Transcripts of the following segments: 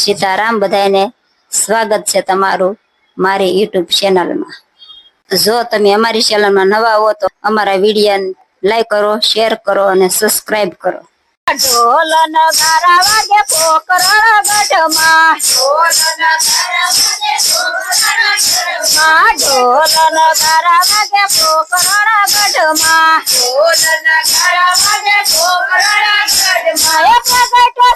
સીતારામ બધાને સ્વાગત છે તમારું મારી યુટ્યુબ ચેનલમાં જો તમે અમારી ચેનલમાં નવા હો તો અમારા વિડીયો લાઈક કરો શેર કરો અને સબસ્ક્રાઇબ કરો ઢોલ નગારા વાગે પોકરણ ગઢમાં ઢોલ નગારા વાગે પોકરણ ગઢમાં ઢોલ નગારા વાગે પોકરણ ગઢમાં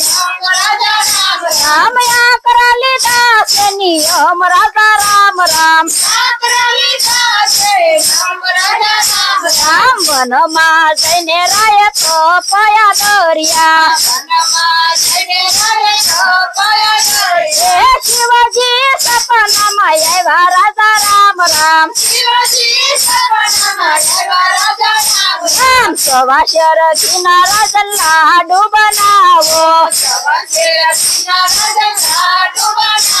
નિયમ રાજા રામ રામ આપ રમી જાશે રામ રાજા રામ મન માં જૈને રયો પયા દરિયા મન માં જૈને રયો પયા દરિયા હે શિવજી સપના માં આવવા રાજા રામ રામ શિવજી સપના માં આવવા રાજા રામ રામ સવાશે કૃના રાજા ના ડુબ નાવો સવાશે કૃના રાજા ના ડુબ નાવો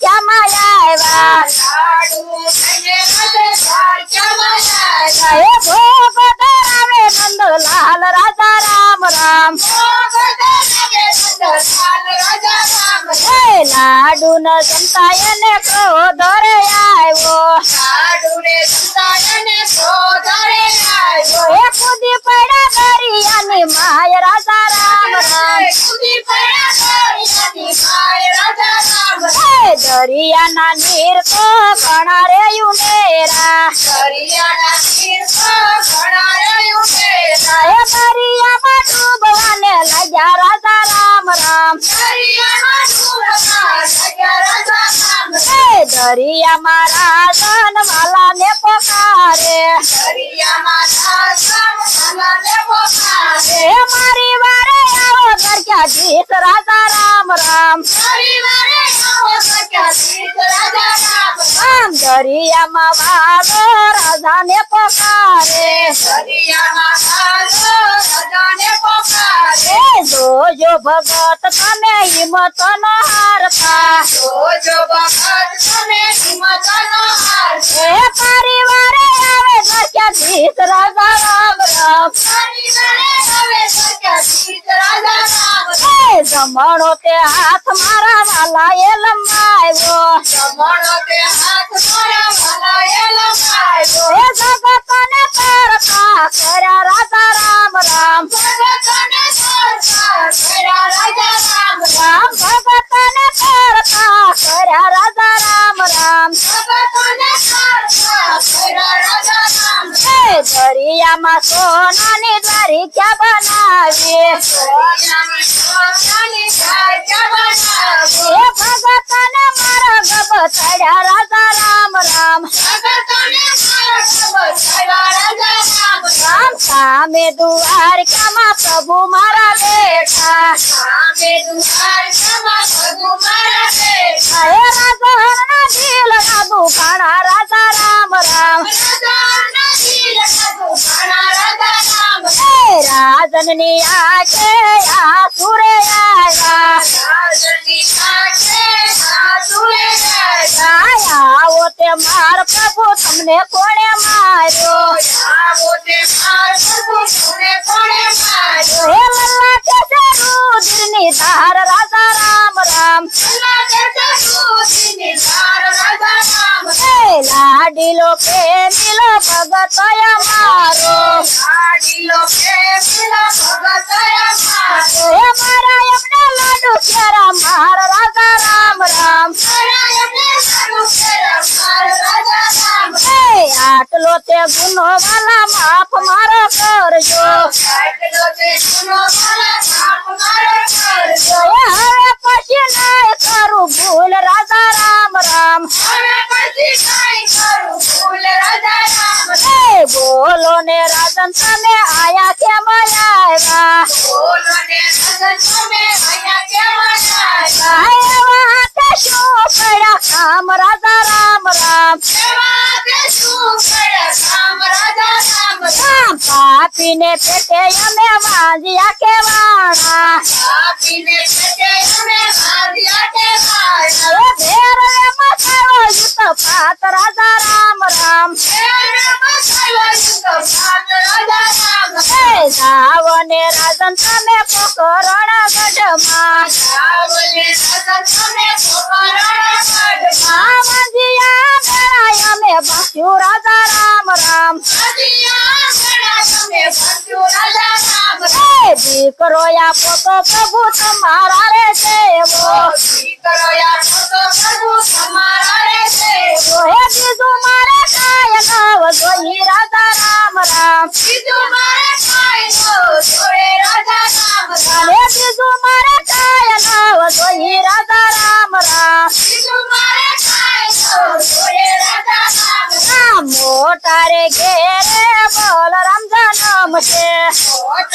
ક્યામાં લાવ્યા લાડુ થઈને મદદગાર ક્યામાં લાવ્યા હે ભોગ ધરાવે નંદલાલ રાજા રામ રામ ભોગ ધરાવે નંદલાલ રાજા રામ હે લાડુ ન જનતા એને કહો હરિયાના નીર્ત ભણારે યુનેરા હરિયાના નીર્ત ભણારે યુનેરા હે દરિયામાં ડૂબવાને લગ્યા રાજા રામ રામ દરિયામાં ડૂબવાને લગ્યા રાજા રામ હે દરિયામાં રાજા વાલાને પોકારે દરિયામાં રાજા વાલાને પોકારે મારી વારે આવો દરિયા ગીત રાજા રામ રામ મારી વારે દરિયામાં વાલો રાજાને પકારે જોજો ભગત તમે હિંમત નો હારતા જોજો ભગત તમે હિંમત નો હારતા એ પરિવારે આવે સત્યાધીશ રાજા રામ રામ પરિવારે આવે સત્યાધીશ રાજા રામ જમણો તે હાથ મારા વાલા એ લંબાયો જમણો તે હાથ મારા સોનાની તારી ક્યાં બનાવીએ સોનાની તારી ક્યાં બનાવીએ હે ભગતન મારા ગબ ચડ્યા રાજા રામ રામ ભગતન મારા ગબ ચડ્યા રાજા રામ રામ સામે દ્વારકામાં પ્રભુ મારા બેઠા માર પ્રભુ તમને કોણે રામ રામ મારો ભગત મારો મારા લાડુ મારા રાજા આટલો તે ગુનો વાલા માફ મારો કરજો ને ટેટે અમે વાજિયા કેવા રાતિને ટેટે અમે વાજિયા કેવા હેરે અમે આવ્યો સુતા પાત રાજા રામ રામ હેરે અમે આવ્યો સુતા પાત રાજા રામ હે સાવ ને રાજન તમે પોકરણ ગડમાં રામજી રાજા તમે પોકરણ ગડમાં વાજિયા ગલાય અમે પાછ્યો રાજા રામ રામ વાજિયા की करो या पोतो प्रभु तुम्हारा रे सेवो करो या पोतो प्रभु तुम्हारा रे सेवो हे बिजु मारे काय गाव जोही राधा राम राम बिजु मारे काय गाव जोही राधा राम राम हे बिजु मारे काय गाव जोही राधा राम राम बिजु मारे काय गाव जोही राधा राम राम मोटारे घेरे बोल राम जनम से मोट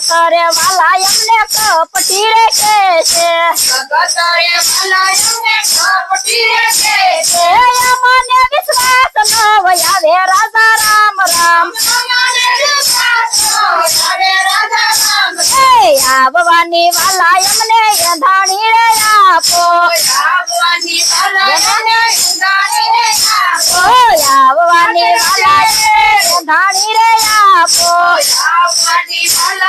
કરે વાલા એમને કપટી રે કે છે સગતરે રે છે મને વિશ્વાસ ન વયા રાજા રામ રામ મને વિશ્વાસ વાલા એમને એંધાણી રે આપો આવવાની વાલા વાલા એમને રે આપો a la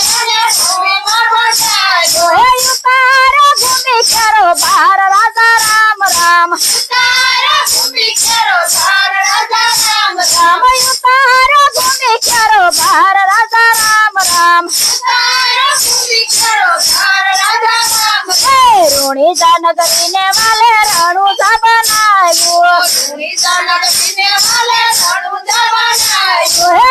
સુનિતા નગરીને વાલે રણું જા બનાવ્યું સુનિતા નગરીને વાલે રણું જા બનાવ્યું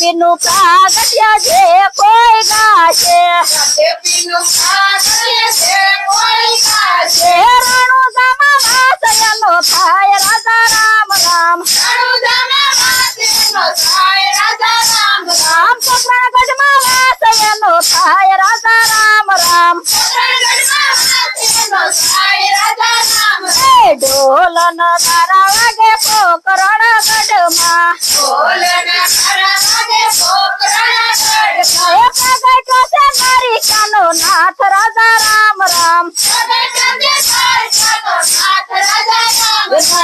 వెనుక గట్య పోయిగా બોલન તારા લાગે પોકરણ ગઢમાં બોલન તારા લાગે પોકરણ ગઢમાં પ્રગટ છે નાથ રાજા રામ રામ